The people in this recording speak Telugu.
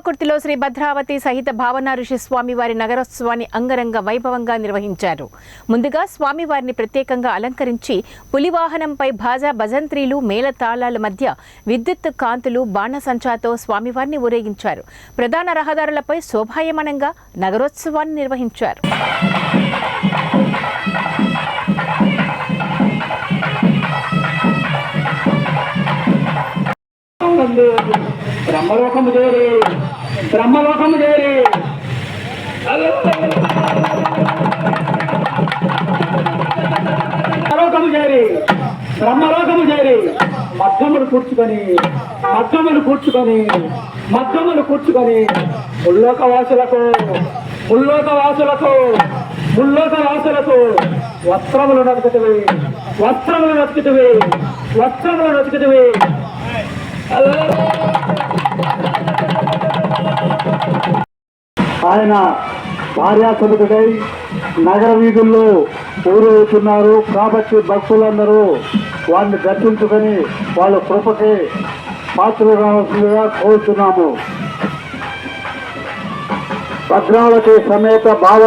కల్వకుర్తిలో శ్రీ భద్రావతి సహిత భావన ఋషి స్వామివారి నగరోత్సవాన్ని అంగరంగ వైభవంగా నిర్వహించారు. ముందుగా స్వామివారిని ప్రత్యేకంగా అలంకరించి పులివాహనంపై భాజా భజంత్రీలు మేళతాళాల మధ్య విద్యుత్ కాంతులు బాణసంచాతో స్వామివారిని ఊరేగించారు. ప్రధాన రహదారులపై శోభాయమానంగా నగరోత్సవాన్ని నిర్వహించారు. నందు బ్రహ్మలోకము చేరి బ్రహ్మలోకము చేరి లోకము చేరి బ్రహ్మలోకము చేరి మధ్యములు కూర్చుకొని మధ్యములు కూర్చుకొని మధ్యములు కూర్చుకొని ముల్లోక వాసులకు ముల్లోక వాసులకు ముల్లోక వాసులకు వస్త్రములు నతుకుతవి వస్త్రములు నతుకుతువి వస్త్రములు నతుకుతువి ఆయన భార్యాసమితుడై నగర వీధుల్లో ఊరేగుతున్నారు. కాబట్టి భక్తులందరూ వారిని దర్శించుకొని వాళ్ళ కృపకి పాత్రలు రావాల్సిందిగా కోరుతున్నాము. భద్రావతి సమేత భావ